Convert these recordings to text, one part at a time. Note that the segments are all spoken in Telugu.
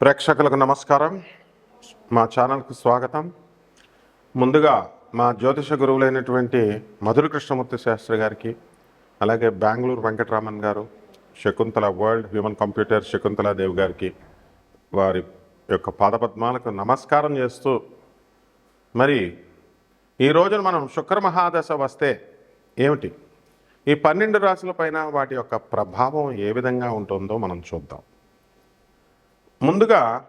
ప్రేక్షకులకు నమస్కారం. మా ఛానల్కు స్వాగతం. ముందుగా మా జ్యోతిష గురువులైనటువంటి మధుర కృష్ణమూర్తి శాస్త్రి గారికి అలాగే Bengaluru Venkataraman garu Shakuntala world human computer Shakuntala Devi గారికి వారి యొక్క పాదపద్మాలకు నమస్కారం చేస్తూ మరి ఈ రోజున మనం శుక్ర మహాదశ వస్తే ఏమిటి? ఈ పన్నెండు రాశుల పైన వాటి యొక్క ప్రభావం ఏ విధంగా ఉంటుందో మనం చూద్దాం. ముందుగా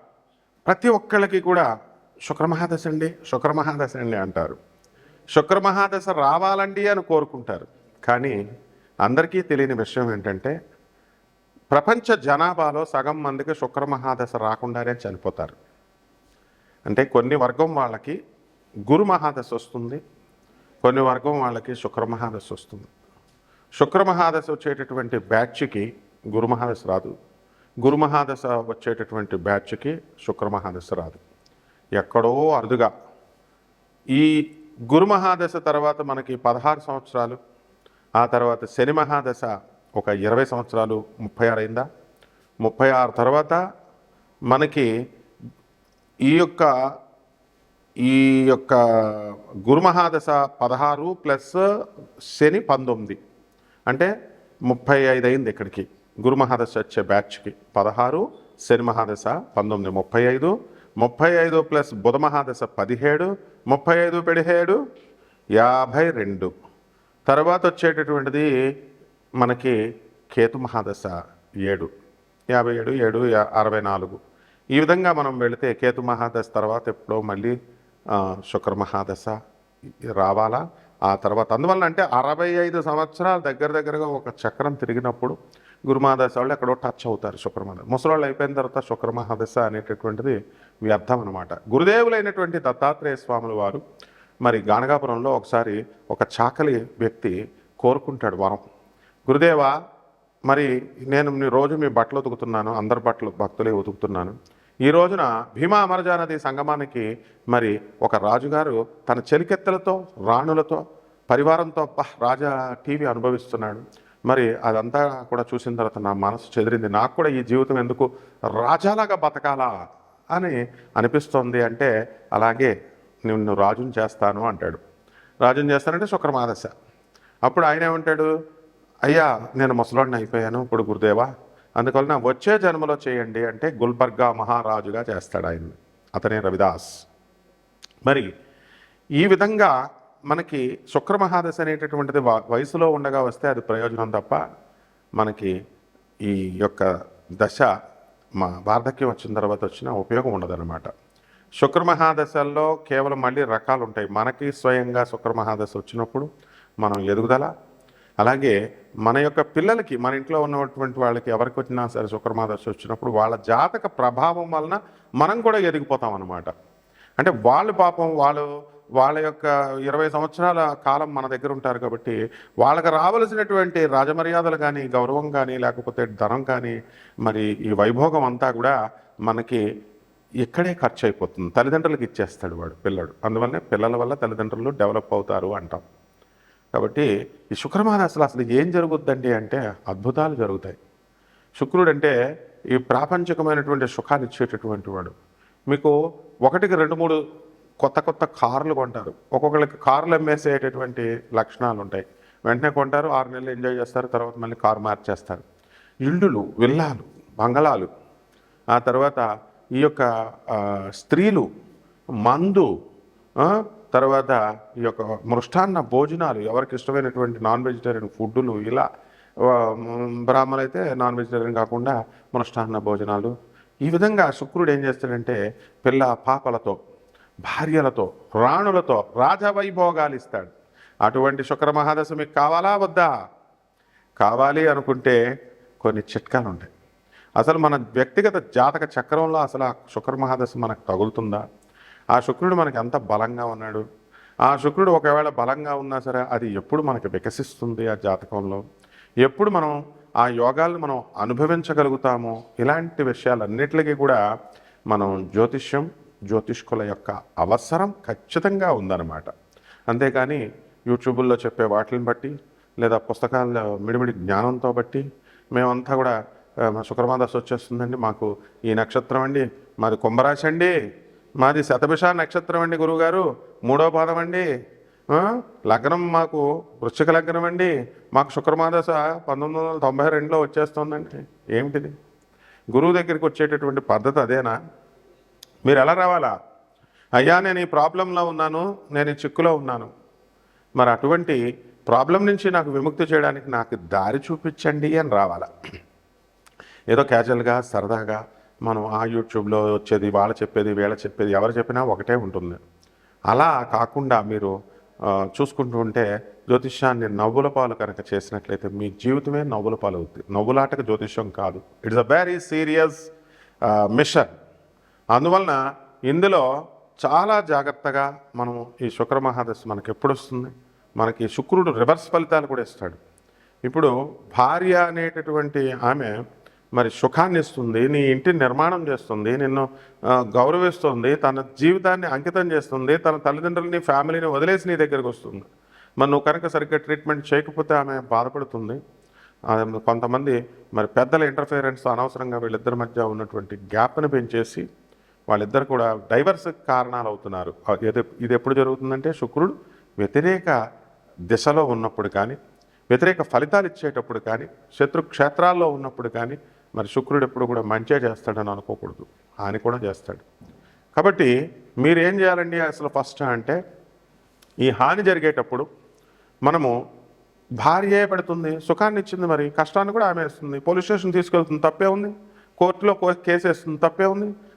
ప్రతి ఒక్కళ్ళకి కూడా శుక్రమహాదశ అండి శుక్రమహాదశ అండి అంటారు. శుక్రమహాదశ రావాలండి అని కోరుకుంటారు. కానీ అందరికీ తెలియని విషయం ఏంటంటే ప్రపంచ జనాభాలో సగం మందికి శుక్రమహాదశ రాకుండానే చనిపోతారు. అంటే కొన్ని వర్గం వాళ్ళకి గురు మహాదశ వస్తుంది కొన్ని వర్గం వాళ్ళకి శుక్రమహాదశ వస్తుంది. శుక్రమహాదశ వచ్చేటటువంటి బ్యాచ్కి గురు మహాదశ రాదు. గురు మహాదశ వచ్చేటటువంటి బ్యాచ్కి శుక్ర మహాదశ రాదు. ఎక్కడో అరుదుగా. ఈ గురు మహాదశ తర్వాత మనకి పదహారు సంవత్సరాలు ఆ తర్వాత శని మహాదశ ఒక ఇరవై సంవత్సరాలు ముప్పై ఆరు అయిందా? ముప్పై ఆరు తర్వాత మనకి ఈ యొక్క ఈ యొక్క గురుమహాదశ పదహారు ప్లస్ శని పంతొమ్మిది. అంటే ముప్పై ఐదు అయింది ఇక్కడికి. గురుమహాదశ వచ్చే బ్యాచ్కి పదహారు శని మహాదశ పంతొమ్మిది ముప్పై ఐదు ముప్పై ఐదు ప్లస్ బుధ మహాదశ పదిహేడు ముప్పై ఐదు పదిహేడు యాభై రెండు. తర్వాత వచ్చేటటువంటిది మనకి కేతు మహాదశ ఏడు యాభై ఏడు ఏడు అరవై నాలుగు. ఈ విధంగా మనం వెళితే కేతు మహాదశ తర్వాత ఎప్పుడో మళ్ళీ శుక్ర మహాదశ రావాలా? ఆ తర్వాత అందువల్ల అంటే అరవై ఐదు సంవత్సరాల దగ్గర దగ్గరగా ఒక చక్రం తిరిగినప్పుడు గురుమహాదశ వాళ్ళు ఎక్కడో టచ్ అవుతారు శుక్రమహాదశ ముసలాళ్ళు అయిపోయిన తర్వాత శుక్రమహాదశ అనేటటువంటిది వ్యర్థం అనమాట గురుదేవులైనటువంటి దత్తాత్రేయ స్వాముల వారు మరి గానగాపురంలో ఒకసారి ఒక చాకలి వ్యక్తి కోరుకుంటాడు వరం. గురుదేవా మరి నేను రోజు మీ బట్టలు ఉతుకుతున్నాను అందరి బట్టలు భక్తులే ఉతుకుతున్నాను. ఈ రోజున భీమా అమరజా నది సంగమానికి మరి ఒక రాజుగారు తన చెలికెత్తలతో రాణులతో పరివారంతో రాజా టీవీ అనుభవిస్తున్నాడు. మరి అదంతా కూడా చూసిన తర్వాత నా మనసు చెదిరింది. నాకు కూడా ఈ జీవితం ఎందుకు రాజాలాగా బతకాలా అని అనిపిస్తోంది అంటే అలాగే నిన్ను రాజుని చేస్తాను అంటాడు. రాజుని చేస్తానంటే శుక్రమాదశ. అప్పుడు ఆయన ఏమంటాడు? అయ్యా నేను ముసలాడిని అయిపోయాను ఇప్పుడు గురుదేవా. అందువలన వచ్చే జన్మలో చేయండి అంటే గుల్బర్గా మహారాజుగా చేస్తాడు ఆయన అతనే రవిదాస్. మరి ఈ విధంగా మనకి శుక్రమహాదశ అనేటటువంటిది వ- వయసులో ఉండగా వస్తే అది ప్రయోజనం తప్ప మనకి ఈ యొక్క దశ మా వార్ధక్యం వచ్చిన తర్వాత వచ్చిన ఉపయోగం ఉండదన్నమాట. శుక్రమహాదశల్లో కేవలం మళ్ళీ రకాలు ఉంటాయి మనకి స్వయంగా శుక్రమహాదశ వచ్చినప్పుడు మనం ఎదుగుదల అలాగే మన యొక్క పిల్లలకి మన ఇంట్లో ఉన్నటువంటి వాళ్ళకి ఎవరికి వచ్చినా సరే శుక్రమహాదశ వచ్చినప్పుడు వాళ్ళ జాతక ప్రభావం వలన మనం కూడా ఎదిగిపోతాం అనమాట అంటే వాళ్ళు పాపం వాళ్ళు వాళ్ళ యొక్క ఇరవై సంవత్సరాల కాలం మన దగ్గర ఉంటారు కాబట్టి వాళ్ళకి రావలసినటువంటి రాజమర్యాదలు కానీ గౌరవం కానీ లేకపోతే ధనం కానీ మరి ఈ వైభోగం అంతా కూడా మనకి ఇక్కడే ఖర్చు అయిపోతుంది తల్లిదండ్రులకు ఇచ్చేస్తాడు వాడు పిల్లడు. అందువల్లనే పిల్లల వల్ల తల్లిదండ్రులు డెవలప్ అవుతారు అంటాం. కాబట్టి ఈ శుక్రమాన అసలు అసలు ఏం జరుగుద్దండి అంటే అద్భుతాలు జరుగుతాయి. శుక్రుడు అంటే ఈ ప్రాపంచికమైనటువంటి సుఖాన్ని ఇచ్చేటటువంటి వాడు. మీకు ఒకటికి రెండు మూడు కొత్త కొత్త కార్లు కొంటారు. ఒక్కొక్కరికి కార్లు అమ్మేసేటటువంటి లక్షణాలు ఉంటాయి వెంటనే కొంటారు ఆరు నెలలు ఎంజాయ్ చేస్తారు తర్వాత మళ్ళీ కారు మార్చేస్తారు. ఇల్లులు విల్లాలు బంగళాలు ఆ తర్వాత ఈ యొక్క స్త్రీలు మందు తర్వాత ఈ యొక్క మృష్టాన్న భోజనాలు ఎవరికి ఇష్టమైనటువంటి నాన్ వెజిటేరియన్ ఫుడ్డులు ఇలా ఆ, బ్రాహ్మణులు అయితే నాన్ వెజిటేరియన్ కాకుండా మృష్టాన్న భోజనాలు. ఈ విధంగా శుక్రుడు ఏం చేస్తాడంటే పిల్ల పాపలతో భార్యలతో రాణులతో రాజవైభోగాలు ఇస్తాడు అటువంటి శుక్ర మహాదశ మీకు కావాలా వద్దా? కావాలి అనుకుంటే కొన్ని చిట్కాలు ఉంటాయి అసలు మన వ్యక్తిగత జాతక చక్రంలో అసలు ఆ శుక్ర మహాదశ మనకు తగులుతుందా? ఆ శుక్రుడు మనకి ఎంత బలంగా ఉన్నాడు? ఆ శుక్రుడు ఒకవేళ బలంగా ఉన్నా సరే అది ఎప్పుడు మనకి వికసిస్తుంది ఆ జాతకంలో? ఎప్పుడు మనం ఆ యోగాలను మనం అనుభవించగలుగుతామో? ఇలాంటి విషయాలన్నిటికీ కూడా మనం జ్యోతిష్యం జ్యోతిష్కుల యొక్క అవసరం ఖచ్చితంగా ఉందన్నమాట. అంతేకాని యూట్యూబుల్లో చెప్పే వాటిని బట్టి లేదా పుస్తకాల్లో మిడిమిడి జ్ఞానంతో బట్టి మేమంతా కూడా ఆ, వచ్చేస్తుందండి. మాకు ఈ నక్షత్రం అండి మాది కుంభరాశి అండి మాది శతభిష నక్షత్రం అండి గురువుగారు మూడో పాదం అండి లగ్నం మాకు వృశ్చిక లగ్నం అండి మాకు శుక్రమాదశ పంతొమ్మిది వందల తొంభై రెండులో వచ్చేస్తుందండి. ఏమిటిది? గురువు దగ్గరికి వచ్చేటటువంటి పద్ధతి అదేనా? మీరు ఎలా రావాలా? అయ్యా నేను ఈ ప్రాబ్లంలో ఉన్నాను నేను ఈ చిక్కులో ఉన్నాను. మరి అటువంటి ప్రాబ్లం నుంచి నాకు విముక్తి చేయడానికి నాకు దారి చూపించండి అని రావాలా? ఏదో క్యాజువల్గా సరదాగా మనం ఆ యూట్యూబ్లో వచ్చేది వాళ్ళ చెప్పేది వీళ్ళ చెప్పేది ఎవరు చెప్పినా ఒకటే ఉంటుంది. అలా కాకుండా మీరు చూసుకుంటూ ఉంటే జ్యోతిష్యాన్ని నవ్వుల పాలు కనుక చేసినట్లయితే మీ జీవితమే నవ్వుల పాలు అవుతుంది నవ్వులాటకు జ్యోతిష్యం కాదు. It's a very serious mission. అందువలన ఇందులో చాలా జాగ్రత్తగా మనం ఈ శుక్ర మహాదశ మనకి ఎప్పుడు వస్తుంది మనకి శుక్రుడు రివర్స్ ఫలితాలు కూడా ఇస్తాడు. ఇప్పుడు భార్య అనేటటువంటి ఆమె మరి సుఖాన్ని ఇస్తుంది నీ ఇంటిని నిర్మాణం చేస్తుంది నిన్ను గౌరవిస్తుంది తన జీవితాన్ని అంకితం చేస్తుంది తన తల్లిదండ్రులని ఫ్యామిలీని వదిలేసి నీ దగ్గరికి వస్తుంది. మరి నువ్వు కనుక సరిగ్గా ట్రీట్మెంట్ చేయకపోతే ఆమె బాధపడుతుంది. కొంతమంది మరి పెద్దల ఇంటర్ఫిరెన్స్ అనవసరంగా వీళ్ళిద్దరి మధ్య ఉన్నటువంటి గ్యాప్ని పెంచేసి వాళ్ళిద్దరు కూడా డైవర్స్ కారణాలు అవుతున్నారు ఇది ఎప్పుడు జరుగుతుందంటే శుక్రుడు వ్యతిరేక దిశలో ఉన్నప్పుడు కానీ వ్యతిరేక ఫలితాలు ఇచ్చేటప్పుడు కానీ శత్రు క్షేత్రాల్లో ఉన్నప్పుడు కానీ మరి శుక్రుడు ఎప్పుడు కూడా మంచిగా చేస్తాడని అనుకోకూడదు. హాని కూడా చేస్తాడు. కాబట్టి మీరు ఏం చేయాలండి అసలు ఫస్ట్ అంటే ఈ హాని జరిగేటప్పుడు మనము భార్యే పెడుతుంది సుఖాన్ని ఇచ్చింది మరి కష్టాన్ని కూడా ఆమె ఇస్తుంది పోలీస్ స్టేషన్ తీసుకెళ్తుంది తప్పే ఉంది. కోర్టులో కో- కేసు వేస్తుంది తప్పే ఉంది.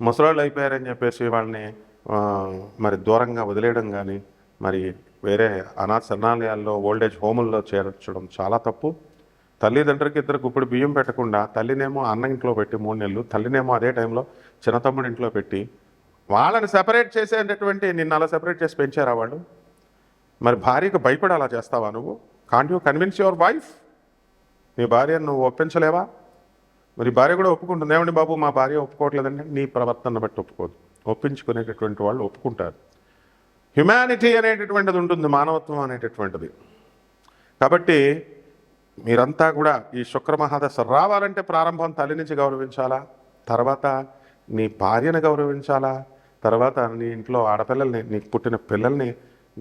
ముసలాళ్ళు అయిపోయారని చెప్పేసి వాళ్ళని మరి దూరంగా వదిలేయడం కానీ మరి వేరే అనాథ శరణాలయాల్లో ఓల్డేజ్ హోముల్లో చేర్చడం చాలా తప్పు. తల్లిదండ్రులకి ఇద్దరు ఇప్పుడు బియ్యం పెట్టకుండా తల్లినేమో అన్న ఇంట్లో పెట్టి మూడు నెలలు తల్లినేమో అదే టైంలో చిన్న తమ్ముడి ఇంట్లో పెట్టి వాళ్ళని సెపరేట్ చేసేటటువంటి నిన్ను అలా సెపరేట్ చేసి పెంచారా వాళ్ళు? మరి భార్యకు భయపడి అలా చేస్తావా నువ్వు? Can't you convince your wife నీ భార్యను నువ్వు ఒప్పించలేవా? మరి భార్య కూడా ఒప్పుకుంటుంది. ఏమండి బాబు మా భార్య ఒప్పుకోవట్లేదండి. నీ ప్రవర్తన బట్టి ఒప్పుకోదు. ఒప్పించుకునేటటువంటి వాళ్ళు ఒప్పుకుంటారు. హ్యుమానిటీ అనేటటువంటిది ఉంటుంది మానవత్వం అనేటటువంటిది. కాబట్టి మీరంతా కూడా ఈ శుక్ర మహాదశ రావాలంటే ప్రారంభం తల్లి నుంచి గౌరవించాలా? తర్వాత నీ భార్యను గౌరవించాలా? తర్వాత నీ ఇంట్లో ఆడపిల్లల్ని నీకు పుట్టిన పిల్లల్ని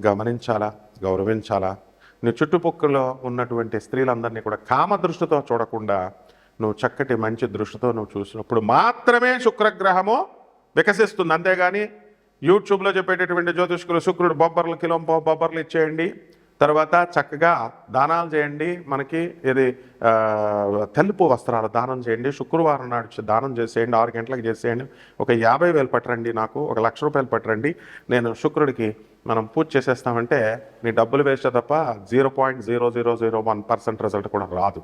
గమనించాలా? గౌరవించాలా? నీ చుట్టుపక్కల ఉన్నటువంటి స్త్రీలందరినీ కూడా కామ దృష్టితో చూడకుండా నువ్వు చక్కటి మంచి దృష్టితో నువ్వు చూసినప్పుడు మాత్రమే శుక్రగ్రహము వికసిస్తుంది. అంతేగాని యూట్యూబ్లో చెప్పేటటువంటి జ్యోతిష్కులు శుక్రుడు బొబ్బర్లు కిలో బొబ్బర్లు ఇచ్చేయండి. తర్వాత చక్కగా దానాలు చేయండి. మనకి ఇది తెలుపు వస్త్రాలు దానం చేయండి. శుక్రవారం నాడు దానం చేసేయండి. ఆరు గంటలకు చేసేయండి. ఒక యాభై వేలు పట్టరండి నాకు. ఒక లక్ష రూపాయలు పట్టరండి. నేను శుక్రుడికి మనం పూజ చేసేస్తామంటే నీ డబ్బులు వేస్తే తప్ప zero point zero zero zero one percent result కూడా రాదు.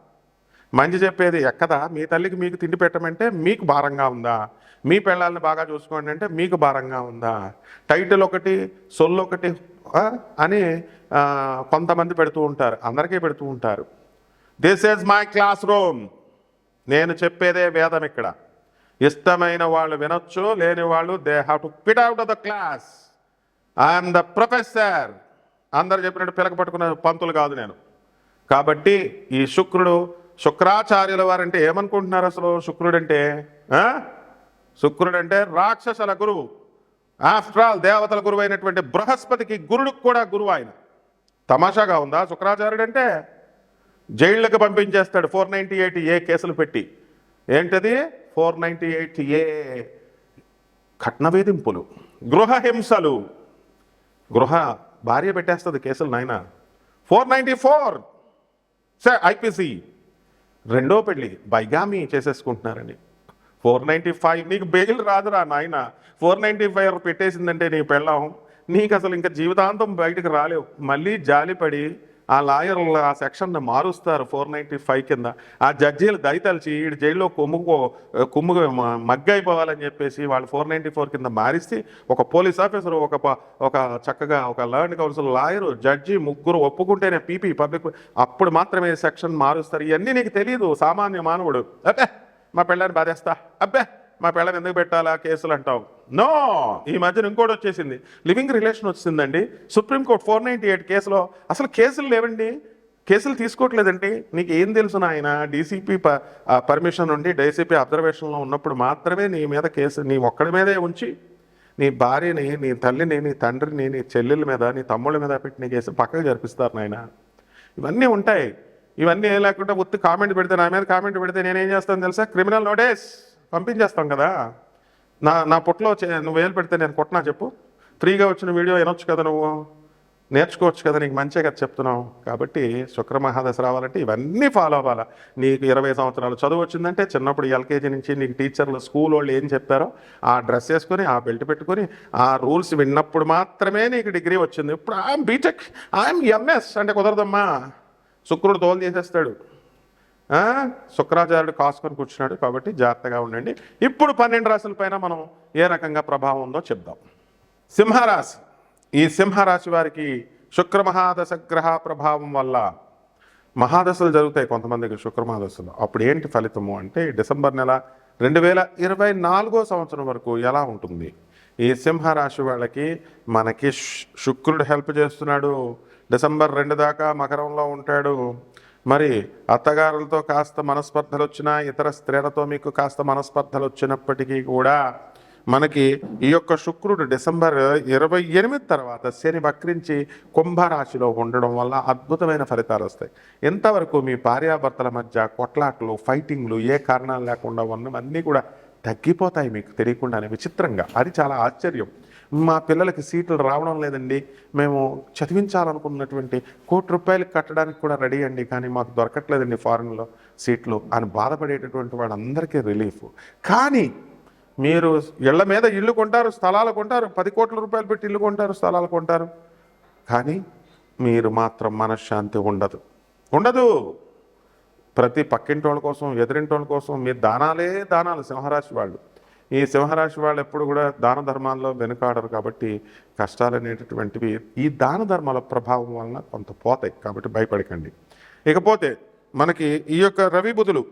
మంచి చెప్పేది ఎక్కదా? మీ తల్లికి మీకు తిండి పెట్టమంటే మీకు భారంగా ఉందా? మీ పిల్లల్ని బాగా చూసుకోండి అంటే మీకు భారంగా ఉందా? టైటిల్ ఒకటి సొల్లు ఒకటి అని కొంతమంది పెడుతూ ఉంటారు. అందరికీ పెడుతూ ఉంటారు. This is my class room నేను చెప్పేదే వేదం ఇక్కడ. ఇష్టమైన వాళ్ళు వినొచ్చు లేని వాళ్ళు they have to pit out of the class I'm the professor అందరు చెప్పినట్టు పిలక పట్టుకున్న పంతులు కాదు నేను. కాబట్టి ఈ శుక్రుడు శుక్రాచార్యుల వారంటే ఏమనుకుంటున్నారు అసలు శుక్రుడు అంటే శుక్రుడు అంటే రాక్షసుల గురువు. ఆఫ్టర్ ఆల్ దేవతల గురువు అయినటువంటి బృహస్పతికి గురుడికి కూడా గురువు ఆయన. తమాషాగా ఉందా? శుక్రాచార్యుడు అంటే జైళ్ళకి పంపించేస్తాడు. ఫోర్ నైంటీ ఎయిట్ ఏ కేసులు పెట్టి. ఏంటది? ఫోర్ నైంటీ ఎయిట్ ఏ కట్న వేధింపులు. గృహ హింసలు. గృహ భార్య పెట్టేస్తుంది కేసులు నాయన. Four ninety four. సే ఐపీసీ. రెండో పెళ్ళి బైగామి చేసేసుకుంటున్నారండి ఫోర్ నైంటీ ఫైవ్ నీకు బెయిల్ రాదురా నాయన. ఫోర్ నైంటీ ఫైవ్ పెట్టేసిందంటే నీ పెళ్ళం. నీకు అసలు ఇంకా జీవితాంతం బయటకు రాలేవు. మళ్ళీ జాలిపడి ఆ లాయర్లు ఆ సెక్షన్ మారుస్తారు ఫోర్ నైంటీ ఫైవ్ కింద. ఆ జడ్జీలు దయతలిచి ఈ జైల్లో కొమ్ముకో కుమ్ము మగ్గైపోవాలని చెప్పేసి వాళ్ళు ఫోర్ నైంటీ ఫోర్ కింద మారిస్తే ఒక పోలీస్ ఆఫీసర్ ఒక ఒక చక్కగా ఒక లర్న్ కౌన్సిల్ లాయరు జడ్జి ముగ్గురు ఒప్పుకుంటేనే పీపీ పబ్లిక్ అప్పుడు మాత్రమే సెక్షన్ మారుస్తారు. ఇవన్నీ నీకు తెలియదు సామాన్య మానవుడు. అబ్బే మా పిల్లని బాధేస్తా. అబ్బే. మా పిల్లని ఎందుకు పెట్టాలా కేసులు అంటావు? నో ఈ మధ్యన ఇంకోటి వచ్చేసింది. లివింగ్ రిలేషన్ వచ్చిందండి. Supreme court four ninety eight కేసులో అసలు కేసులు లేవండి. కేసులు తీసుకోవట్లేదండి. నీకు ఏం తెలుసు నాయన? డీసీపీ పర్మిషన్ ఉండి డీసీపీ అబ్జర్వేషన్లో ఉన్నప్పుడు మాత్రమే నీ మీద కేసు నీ ఒక్కడి మీదే ఉంచి నీ భార్యని నీ తల్లిని నీ తండ్రిని నీ చెల్లెల మీద నీ తమ్ముళ్ళ మీద పెట్టిన కేసు పక్కకు జరిపిస్తారు నాయన. ఇవన్నీ ఉంటాయి. ఇవన్నీ ఏం లేకుండా ఉత్తి కామెంట్ పెడితే నా మీద కామెంట్ పెడితే నేనేం చేస్తాను తెలుసా? క్రిమినల్ నోటీస్ పంపించేస్తాం కదా. నా నా పొట్లో చే- నువ్వు వేలు పెడితే నేను కొట్టినా చెప్పు. ఫ్రీగా వచ్చిన వీడియో వినొచ్చు కదా నువ్వు. నేర్చుకోవచ్చు కదా నీకు మంచిగా కదా చెప్తున్నావు. కాబట్టి శుక్ర మహాదశ రావాలంటే ఇవన్నీ ఫాలో అవ్వాలా. నీకు ఇరవై సంవత్సరాలు చదువు వచ్చిందంటే చిన్నప్పుడు ఎల్కేజీ నుంచి నీకు టీచర్లు స్కూల్ వాళ్ళు ఏం చెప్పారో ఆ డ్రెస్ వేసుకొని ఆ బెల్ట్ పెట్టుకొని ఆ రూల్స్ విన్నప్పుడు మాత్రమే నీకు డిగ్రీ వచ్చింది. ఇప్పుడు ఐఎమ్ బీటెక్ ఐఎమ్ ఎంఎస్ అంటే కుదరదమ్మా. శుక్రుడు తోలు చేసేస్తాడు శుక్రాచార్యుడు కాసుకొని కూర్చున్నాడు కాబట్టి జాగ్రత్తగా ఉండండి. ఇప్పుడు పన్నెండు రాశుల పైన మనం ఏ రకంగా ప్రభావం ఉందో చెప్దాం. సింహరాశి. ఈ సింహరాశి వారికి శుక్ర మహాదశ గ్రహ ప్రభావం వల్ల మహాదశలు జరుగుతాయి కొంతమందికి శుక్ర మహాదశలు. అప్పుడు ఏంటి ఫలితము అంటే డిసెంబర్ నెల రెండు వేల ఇరవై నాలుగో సంవత్సరం వరకు ఎలా ఉంటుంది? ఈ సింహరాశి వాళ్ళకి మనకి శుక్రుడు హెల్ప్ చేస్తున్నాడు. డిసెంబర్ రెండు దాకా మకరంలో ఉంటాడు. మరి అత్తగారులతో కాస్త మనస్పర్ధలు వచ్చినా ఇతర స్త్రీలతో మీకు కాస్త మనస్పర్ధలు వచ్చినప్పటికీ కూడా మనకి ఈ యొక్క శుక్రుడు డిసెంబర్ ఇరవై ఎనిమిది తర్వాత శని వక్రించి కుంభరాశిలో ఉండడం వల్ల అద్భుతమైన ఫలితాలు వస్తాయి. ఎంతవరకు మీ భార్యాభర్తల మధ్య కొట్లాట్లు ఫైటింగ్లు ఏ కారణాలు లేకుండా ఉన్నవన్నీ కూడా తగ్గిపోతాయి మీకు తెలియకుండానే విచిత్రంగా. అది చాలా ఆశ్చర్యం. మా పిల్లలకి సీట్లు రావడం లేదండి. మేము చదివించాలనుకున్నటువంటి కోటి రూపాయలు కట్టడానికి కూడా రెడీ అండి. కానీ మాకు దొరకట్లేదండి ఫారెన్లో సీట్లు అని బాధపడేటటువంటి వాళ్ళందరికీ రిలీఫ్. కానీ మీరు ఇళ్ళ మీద ఇల్లు కొంటారు స్థలాలు కొంటారు పది కోట్ల రూపాయలు పెట్టి ఇల్లు కొంటారు స్థలాలు కొంటారు. కానీ మీరు మాత్రం మనశ్శాంతి ఉండదు. ఉండదు. ప్రతి పక్కింటి వాళ్ళ కోసం ఎదిరింటి వాళ్ళ కోసం మీరు దానాలే దానాలు సింహరాశి వాళ్ళు. ఈ సింహరాశి వాళ్ళు ఎప్పుడు కూడా దాన ధర్మాల్లో వెనుకాడరు కాబట్టి కష్టాలు అనేటటువంటివి ఈ దాన ధర్మాల ప్రభావం వలన కొంత పోతాయి కాబట్టి భయపడకండి. ఇకపోతే మనకి ఈ యొక్క రవి బుధులు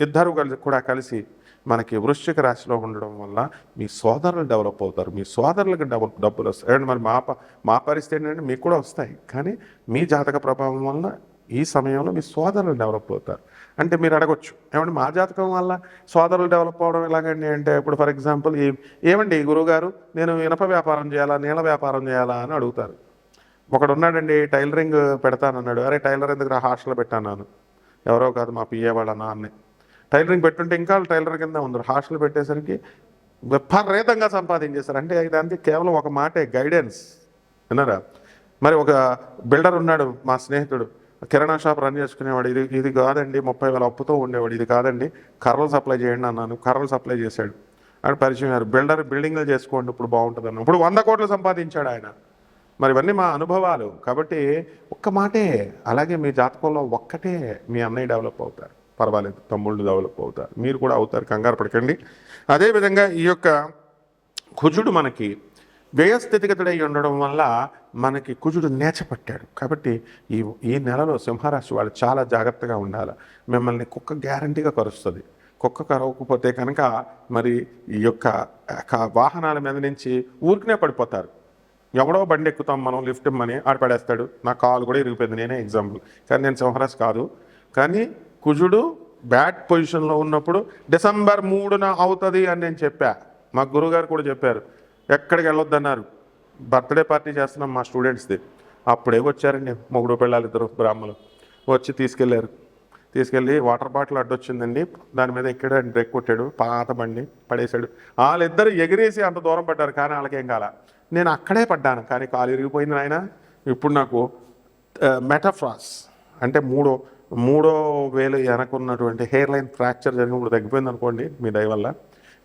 ఇద్దరు కలిసి కూడా కలిసి మనకి వృశ్చిక రాశిలో ఉండడం వల్ల మీ సోదరులు డెవలప్ అవుతారు. మీ సోదరులకు డబుల్ డబ్బులు వస్తాయి. అండ్ మరి మా ప- మా పరిస్థితి ఏంటంటే మీకు కూడా వస్తాయి. కానీ మీ జాతక ప్రభావం వలన ఈ సమయంలో మీ సోదరులు డెవలప్ అవుతారు. అంటే మీరు అడగొచ్చు. ఏమంటే మా జాతకం వల్ల సోదరులు డెవలప్ అవడం ఎలాగండి అంటే ఇప్పుడు ఫర్ ఎగ్జాంపుల్ ఈ ఏమండి గురువుగారు నేను ఇనప వ్యాపారం చేయాలా నీళ్ళ వ్యాపారం చేయాలా అని అడుగుతారు. ఒకడు ఉన్నాడండి టైలరింగ్ పెడతానన్నాడు. అరే టైలర్ ఎందుకు రా హాస్టల్ పెట్టాను ఎవరో కాదు మా పిఏ వాళ్ళ నాన్నే. టైలరింగ్ పెట్టుంటే ఇంకా టైలర్ కింద ఉన్నారు. హాస్టల్ పెట్టేసరికి విపరీతంగా సంపాదించేస్తారు అంటే దానికి కేవలం ఒక మాటే గైడెన్స్. విన్నారా? మరి ఒక బిల్డర్ ఉన్నాడు మా స్నేహితుడు. కిరాణా షాప్ రన్ చేసుకునేవాడు. ఇది ఇది కాదండి ముప్పై వేల అప్పుతో ఉండేవాడు. ఇది కాదండి కర్రలు సప్లై చేయండి అన్నాను. కర్రలు సప్లై చేశాడు. అక్కడ పరిచయం అయ్యారు. బిల్డర్ బిల్డింగ్లు చేసుకోండి ఇప్పుడు బాగుంటుంది అన్న ఇప్పుడు వంద కోట్లు సంపాదించాడు ఆయన. మరి ఇవన్నీ మా అనుభవాలు. కాబట్టి ఒక్క మాటే అలాగే మీ జాతకంలో ఒక్కటే మీ అన్నయ్య డెవలప్ అవుతారు. పర్వాలేదు తమ్ముళ్ళు డెవలప్ అవుతారు. మీరు కూడా అవుతారు కంగారు పడకండి. అదేవిధంగా ఈ యొక్క కుజుడు మనకి వ్యయస్థితిగతుడై ఉండడం వల్ల మనకి కుజుడు నేచపట్టాడు. కాబట్టి ఈ ఈ నెలలో సింహరాశి వాళ్ళు చాలా జాగ్రత్తగా ఉండాలి. మిమ్మల్ని కుక్క గ్యారంటీగా కరుస్తుంది. కుక్క కరవకపోతే కనుక మరి ఈ యొక్క వాహనాల మీద నుంచి ఊరికనే పడిపోతారు. ఎవడో బండి ఎక్కుతాం మనం లిఫ్ట్ ఇమ్మని ఆడపడేస్తాడు నా కాలు కూడా ఇరిగిపోయింది. నేనే ఎగ్జాంపుల్. కానీ నేను సింహరాశి కాదు. కానీ కుజుడు బ్యాడ్ పొజిషన్లో ఉన్నప్పుడు డిసెంబర్ మూడున అవుతుంది అని నేను చెప్పా. మా గురుగారు కూడా చెప్పారు. ఎక్కడికి వెళ్ళొద్దన్నారు. బర్త్డే పార్టీ చేస్తున్నాం మా స్టూడెంట్స్ది. అప్పుడే వచ్చారండి? మొగుడు పిల్లలు ఇద్దరు బ్రాహ్మలు. వచ్చి తీసుకెళ్ళారు. తీసుకెళ్ళి వాటర్ బాటిల్ అడ్డొచ్చిందండి. దాని మీద ఎక్కడ బ్రేక్ కొట్టాడు పాత బండి పడేశాడు. వాళ్ళిద్దరు ఎగిరేసి అంత దూరం పడ్డారు కానీ వాళ్ళకేం కాల. నేను అక్కడే పడ్డాను కానీ కాలు ఇరిగిపోయింది ఆయన ఇప్పుడు నాకు మెటఫ్రాస్ అంటే మూడో మూడో వేలు వెనకున్నటువంటి హెయిర్ లైన్ ఫ్రాక్చర్ జరిగినప్పుడు తగ్గిపోయింది అనుకోండి మీ దయ వల్ల.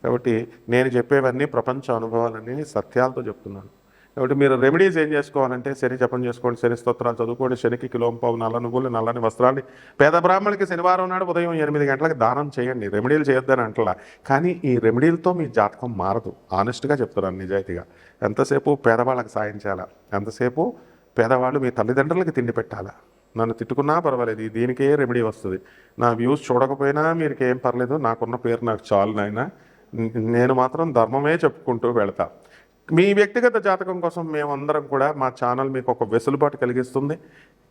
కాబట్టి నేను చెప్పేవన్నీ ప్రపంచ అనుభవాలన్నీ సత్యాలతో చెప్తున్నాను. కాబట్టి మీరు రెమెడీస్ ఏం చేసుకోవాలంటే శని జపం చేసుకోండి శని స్తోత్రాలు చదువుకోండి శనికి కిలోంపావు నల్ల నువ్వులు నల్లని వస్త్రాన్ని పేద బ్రాహ్మణులకి శనివారం నాడు ఉదయం ఎనిమిది గంటలకు దానం చేయండి. రెమెడీలు చేయొద్దని అంటలా. కానీ ఈ రెమెడీలతో మీ జాతకం మారదు. ఆనెస్ట్గా చెప్తున్నాను నిజాయితీగా. ఎంతసేపు పేదవాళ్ళకి సాయం చేయాలా? ఎంతసేపు పేదవాళ్ళు మీ తల్లిదండ్రులకి తిండి పెట్టాలా? నన్ను తిట్టుకున్నా పర్వాలేదు. దీనికే రెమెడీ వస్తుంది. నా వ్యూస్ చూడకపోయినా మీరుకేం ఏం పర్లేదు. నాకున్న పేరు నాకు చాలు నాయన. నేను మాత్రం ధర్మమే చెప్పుకుంటూ వెళతా. మీ వ్యక్తిగత జాతకం కోసం మేమందరం కూడా మా ఛానల్ మీకు ఒక వెసులుబాటు కలిగిస్తుంది.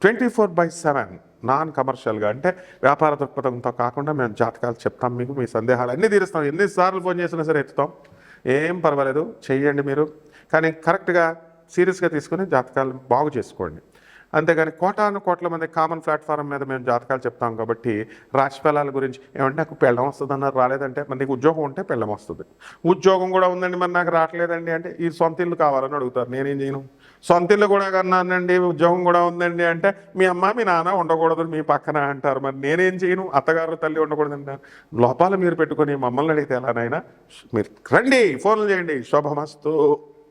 Twenty four by seven non కమర్షియల్గా అంటే వ్యాపార దృక్పథంతో కాకుండా మేము జాతకాలు చెప్తాం మీకు మీ సందేహాలు అన్నీ తీరుస్తాం. ఎన్నిసార్లు ఫోన్ చేసినా సరే ఎత్తుతాం. ఏం పర్వాలేదు చేయండి మీరు. కానీ కరెక్ట్గా సీరియస్గా తీసుకుని జాతకాలు బాగు చేసుకోండి. అంతేగాని కోటాను కోట్ల మంది కామన్ ప్లాట్ఫారం మీద మేము జాతకాలు చెప్తాం కాబట్టి రాశి ఫలాల గురించి ఏమంటే నాకు పెళ్ళం వస్తుంది అన్నారు రాలేదంటే మరి నీకు ఉద్యోగం ఉంటే పెళ్ళం వస్తుంది. ఉద్యోగం కూడా ఉందండి మరి నాకు రావట్లేదండి అంటే ఈ సొంత ఇల్లు కావాలని అడుగుతారు నేనేం చేయను? సొంత ఇల్లు కూడా కన్నానండి ఉద్యోగం కూడా ఉందండి అంటే మీ అమ్మ మీ నాన్న ఉండకూడదు మీ పక్కన అంటారు. మరి నేనేం చేయను? అత్తగారు తల్లి ఉండకూడదు అంటారు. లోపాలు మీరు పెట్టుకొని మమ్మల్ని అడిగితే ఎలానైనా మీరు రండి ఫోన్లు చేయండి. శుభమస్తు.